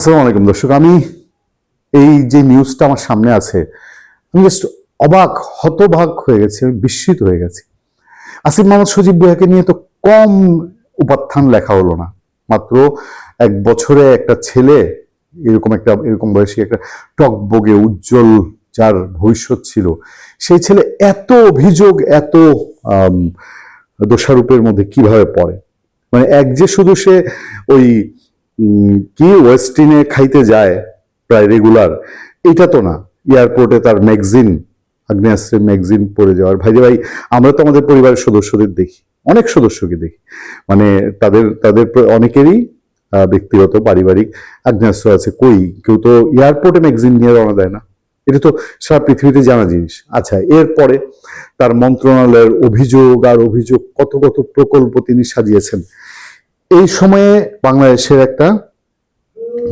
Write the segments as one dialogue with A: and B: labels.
A: আসসালামু আলাইকুম দর্শক, আমি এই যে নিউজটা আমার সামনে আছে, আমি জাস্ট অবাক হতবাক হয়ে গেছি, আমি বিস্মিত হয়ে গেছি। আসিফ মোহাম্মদ সজীব ভুয়াকে নিয়ে তো কম উপাখ্যান লেখা হলো না। মাত্র এক বছরে একটা ছেলে, এরকম একটা, এরকম বয়সী একটা টকবগে উজ্জ্বল যার ভবিষ্যৎ ছিল, সেই ছেলে এত অভিযোগ, এত দোষারূপের মধ্যে কীভাবে পড়ে? মানে এক যে শুধু সে ওই কি ওয়েস্টিনে খাইতে যায় প্রায় রেগুলার এটা তো না। এয়ারপোর্টে তার ম্যাগজিন আগ্নেয়াস্ত্রের ম্যাগজিন পড়ে যাওয়ার। ভাই ভাই, আমরা তো আমাদের পরিবারের সদস্যদের দেখি, অনেক সদস্যকে দেখি। মানে তাদের তাদের অনেকেরই ব্যক্তিগত, পারিবারিক আগ্নেয়াস্ত্র আছে, কই? কেউ তো এয়ারপোর্টে ম্যাগজিন নিয়ে রওনা দেয় না। এটা তো সারা পৃথিবীতে জানা জিনিস। আচ্ছা এরপরে তার মন্ত্রণালয়ের অভিযোগ আর অভিযোগ কত কত প্রকল্প তিনি সাজিয়েছেন এই সময়ে বাংলাদেশের একটা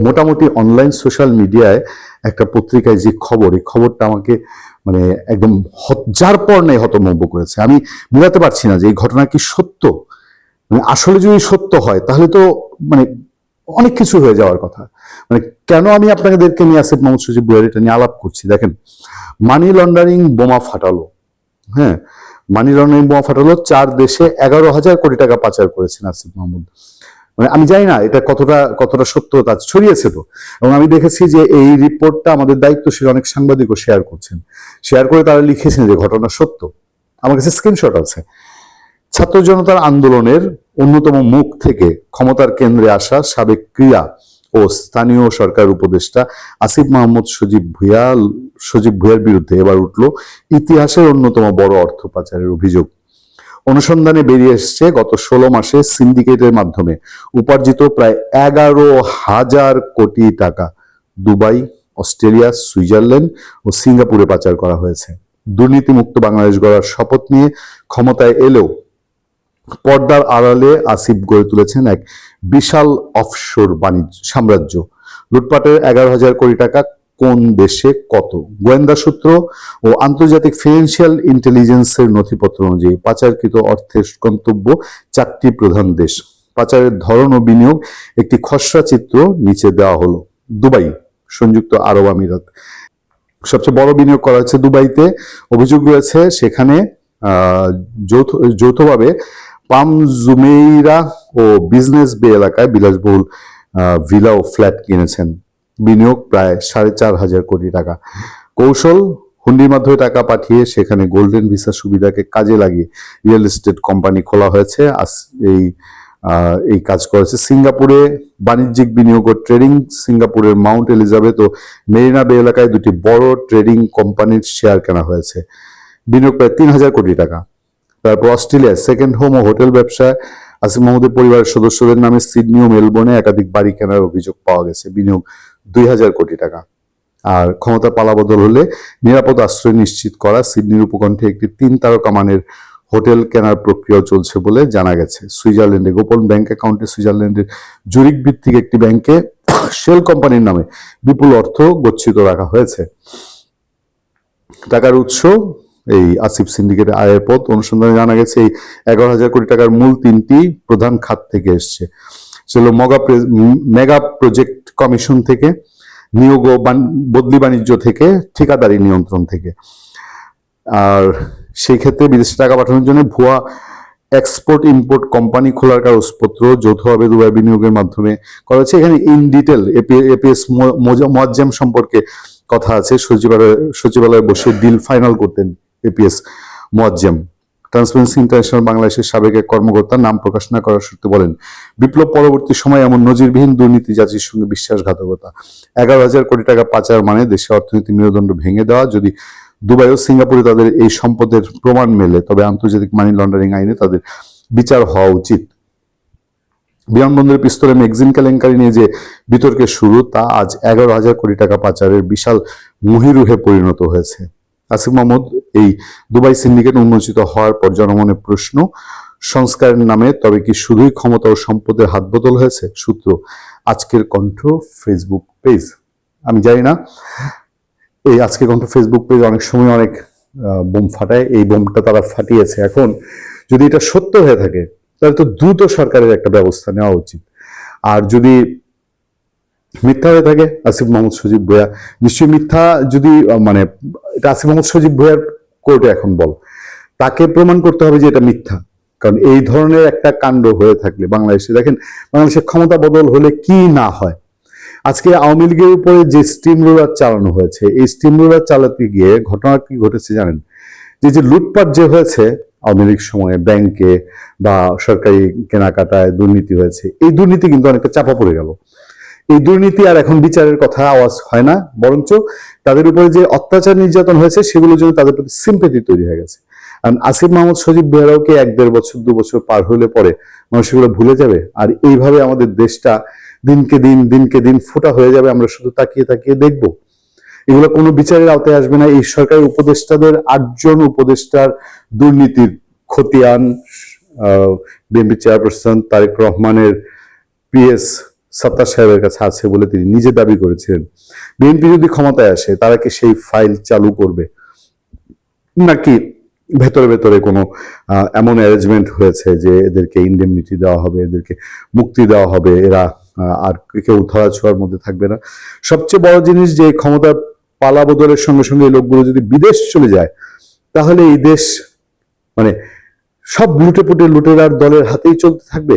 A: মোটামুটি অনলাইন সোশ্যাল মিডিয়ায় একটা পত্রিকায় যে খবর, এই খবরটা আমাকে মানে একদম যার পর নেই হতমম্ব করেছে। আমি মিলাতে পারছি না যে এই ঘটনা কি সত্য। মানে আসলে যদি সত্য হয়, তাহলে তো মানে অনেক কিছু হয়ে যাওয়ার কথা। মানে কেন আমি আপনাদেরকে নিয়ে আসিফ মোহাম্মদ সজিব বুয়ের এটা নিয়ে আলাপ করছি? দেখেন মানি লন্ডারিং বোমা ফাটালো। হ্যাঁ মানি লন্ডারিং বোমা ফাটালো চার দেশে এগারো হাজার কোটি টাকা পাচার করেছেন আসিফ মাহমুদ। মানে আমি জানি না এটা কতটা কতটা সত্যতা ছড়িয়েছে তো। এবং আমি দেখেছি যে এই রিপোর্টটা আমাদের দায়িত্বশীল অনেক সাংবাদিকও শেয়ার করছেন। শেয়ার করে তারা লিখেছেন যে ঘটনা সত্য। আমার কাছে স্ক্রিনশট আছে। ছাত্র জনতার আন্দোলনের অন্যতম মুখ থেকে ক্ষমতার কেন্দ্রে আসা সাবেক ক্রীড়া ও স্থানীয় সরকার উপদেষ্টা আসিফ মাহমুদ সজীব ভুইয়া সজীব ভুইয়ার বিরুদ্ধে এবার উঠল ইতিহাসের অন্যতম বড় অর্থ পাচারের অভিযোগ। অনুসন্ধানে বেরিয়ে এসছে, গত ষোলো মাসে সিন্ডিকেটের মাধ্যমে উপার্জিত প্রায় এগারো হাজার কোটি টাকা দুবাই, অস্ট্রেলিয়া, সুইজারল্যান্ড ও সিঙ্গাপুরে পাচার করা হয়েছে। দুর্নীতিমুক্ত বাংলাদেশ গড়ার শপথ নিয়ে ক্ষমতায় এলেও পর্দার আড়ালে আসিফ গড়ে তুলেছেন এক বিশাল অফশোর বাণিজ্য সাম্রাজ্য। লুটপাটের এগারো হাজার কোটি টাকা কোন দেশে কত? গোয়েন্দা সূত্র ও আন্তর্জাতিক ফিনান্সিয়াল ইন্টেলিজেন্সের নথিপত্র অনুযায়ী পাচারকৃত অর্থের গন্তব্য চারটি প্রধান দেশ। পাচারের ধরন ও বিনিয়োগ একটি খসড়া চিত্র নিচে দেওয়া হলো। দুবাই, সংযুক্ত আরব আমিরাত। সবচেয়ে বড় বিনিয়োগ করা হচ্ছে দুবাইতে। অভিযোগ রয়েছে সেখানে যৌথ, যৌথভাবে পাম জুমেইরা ও বিজনেস বে এলাকায় বিলাসবহুল ভিলা ও ফ্ল্যাট কিনেছেন। বিনিয়োগ প্রায় সাড়ে চার হাজার কোটি টাকা। কৌশল, হুন্ডির মাধ্যমে টাকা পাঠিয়ে সেখানে গোল্ডেন ভিসা সুবিধাকে কাজে লাগিয়ে রিয়েল এস্টেট কোম্পানি খোলা হয়েছে। এই এই কাজ করেছে সিঙ্গাপুরে। বাণিজ্যিক বিনিয়োগ ও ট্রেডিং, সিঙ্গাপুরের মাউন্ট এলিজাবেথ ও মেরিনা বে এলাকায় দুটি বড় ট্রেডিং কোম্পানির শেয়ার কেনা হয়েছে। বিনিয়োগ প্রায় তিন হাজার কোটি টাকা। তারপর অস্ট্রেলিয়ায় সেকেন্ড হোম ও হোটেল ব্যবসায় আসিফ মাহমুদের পরিবারের সদস্যদের নামে সিডনি ও মেলবোর্নে একাধিক বাড়ি কেনার অভিযোগ পাওয়া গেছে, বিনিয়োগ দুই হাজার কোটি টাকা। আর ক্ষমতা পালাবদল হলে নিরাপদ আশ্রয় নিশ্চিত করা সিডনির উপকণ্ঠে একটি তিন তারকা মানের হোটেল কেনার প্রক্রিয়া চলছে বলে জানা গেছে। সুইজারল্যান্ডে গোপন ব্যাংক অ্যাকাউন্টে সুইজারল্যান্ডের জুরিক ভিত্তিক একটি ব্যাংকে শেল কোম্পানির নামে বিপুল অর্থ গচ্ছিত রাখা হয়েছে। টাকার উৎস এই আসিফ সিন্ডিকেটের আয়ের পথ। অনুসন্ধানে জানা গেছে, এই এগারো হাজার কোটি টাকার মূল তিনটি প্রধান খাত থেকে এসছে। সেগুলো মগা মেগা প্রজেক্ট কমিশন থেকে, নিয়োগ ও বদলি বাণিজ্য থেকে, ঠিকাদারি নিয়ন্ত্রণ থেকে। আর সেই ক্ষেত্রে বিদেশে টাকা পাঠানোর জন্য ভুয়া এক্সপোর্ট ইম্পোর্ট কোম্পানি খোলার কাগজপত্র যৌথভাবে দুবাই বিনিয়োগের মাধ্যমে করা হচ্ছে এখানে ইন ডিটেল এপিএস মোয়াজ্জেম সম্পর্কে কথা আছে। সচিবালয়, সচিবালয়ে বসে ডিল ফাইনাল করতেন এপিএস মোয়াজ্জেম ট্রান্সপারেন্সি ইন্টারন্যাশনাল বাংলাদেশের সাবেক এক কর্মকর্তা নাম প্রকাশ না করার সত্ত্বে বলেন, বিপ্লব পরবর্তী সময়ে এমন নজিরবিহীন দুর্নীতি জাতির সঙ্গে বিশ্বাসঘাতকতা। এগারো হাজার কোটি টাকা পাচার মানে দেশের অর্থনীতি মেরুদণ্ড ভেঙে দেওয়া। যদি দুবাই ও সিঙ্গাপুরে তাদের এই সম্পদের প্রমাণ মেলে, তবে আন্তর্জাতিক মানি লন্ডারিং আইনে তাদের বিচার হওয়া উচিত। বিমানবন্দরের পিস্তলে ম্যাগজিন কেলেঙ্কারি নিয়ে যে বিতর্কের শুরু, তা আজ এগারো হাজার কোটি টাকা পাচারের বিশাল মহিরুহে পরিণত হয়েছে। আসিফ মাহমুদ এই দুবাই সিন্ডিকেট উন্মোচিত হওয়ার পর জনমনের প্রশ্ন, সংস্কারের নামে তবে কি শুধুই ক্ষমতা ও সম্পদের হাত বদল হয়েছে? সূত্র, আজকের কণ্ঠ ফেসবুক পেজ আমি জানি না, এই আজকের কণ্ঠ ফেসবুক পেজ অনেক সময় অনেক বোম ফাটায়, এই বোমটা তারা ফাটিয়েছে। এখন যদি এটা সত্য হয়ে থাকে, তাহলে তো দ্রুত সরকারের একটা ব্যবস্থা নেওয়া উচিত। আর যদি মিথ্যা হয়ে থাকে, আসিফ মোহাম্মদ সজীব ভুয়া নিশ্চয়ই মিথ্যা যদি মানে এটা আসিফ মোহাম্মদ সজীব ভুয়ার কোর্টে এখন বল। তাকে প্রমাণ করতে হবে যে এটা মিথ্যা। কারণ এই ধরনের একটা কাণ্ড হয়ে থাকলে বাংলাদেশে, দেখেন, বাংলাদেশের ক্ষমতা বদল হলে কি না হয়? আজকে আওয়ামী লীগের উপরে যে স্টিম রোলার চালানো হয়েছে, এই স্টিম রোলার চালাতে গিয়ে ঘটনা কি ঘটেছে জানেন? যে যে লুটপাট যে হয়েছে, আওয়ামী লীগ সময়ে ব্যাংকে বা সরকারি কেনাকাটায় দুর্নীতি হয়েছে, এই দুর্নীতি কিন্তু অনেকটা চাপা পড়ে গেল। এই দুর্নীতি আর এখন বিচারের কথা আওয়াজ হয় না, বরঞ্চ তাদের উপরে যে অত্যাচার নির্যাতন হয়েছে সেগুলোর জন্য তাদের প্রতি সিম্পেথি তৈরি হয়ে গেছে। কারণ আসিফ মাহমুদ, সজীব বেহরাওকে এক দেড় বছর, দু বছর পার হলে পরে মানুষ সেগুলো ভুলে যাবে? আর এইভাবে আমাদের দেশটা দিনকে দিন দিনকে দিন ফোটা হয়ে যাবে, আমরা শুধু তাকিয়ে তাকিয়ে দেখব। এগুলো কোনো বিচারের আওতায় আসবে না। এই সরকারি উপদেষ্টাদের আটজন উপদেষ্টার দুর্নীতির খতিয়ান বিএনপি চেয়ারপারসন তারেক রহমানের পিএস সত্তার সাহেবের কাছে আছে বলে তিনি নিজে দাবি করেছিলেন। বিএনপি যদি ক্ষমতায় আসে, তারা কি সেই ফাইল চালু করবে? নাকি ভেতরে ভেতরে কোনো এমন অ্যারেঞ্জমেন্ট হয়েছে যে এদেরকে ইন্ডেমনিটি দেওয়া হবে, এদেরকে মুক্তি দেওয়া হবে, এরা আর কেউ ধরা ছোঁয়ার মধ্যে থাকবে না? সবচেয়ে বড় জিনিস যে ক্ষমতার পালা বদলের সঙ্গে সঙ্গে এই লোকগুলো যদি বিদেশ চলে যায়, তাহলে এই দেশ মানে সব লুটে পুটে লুটেরার দলের হাতেই চলতে থাকবে?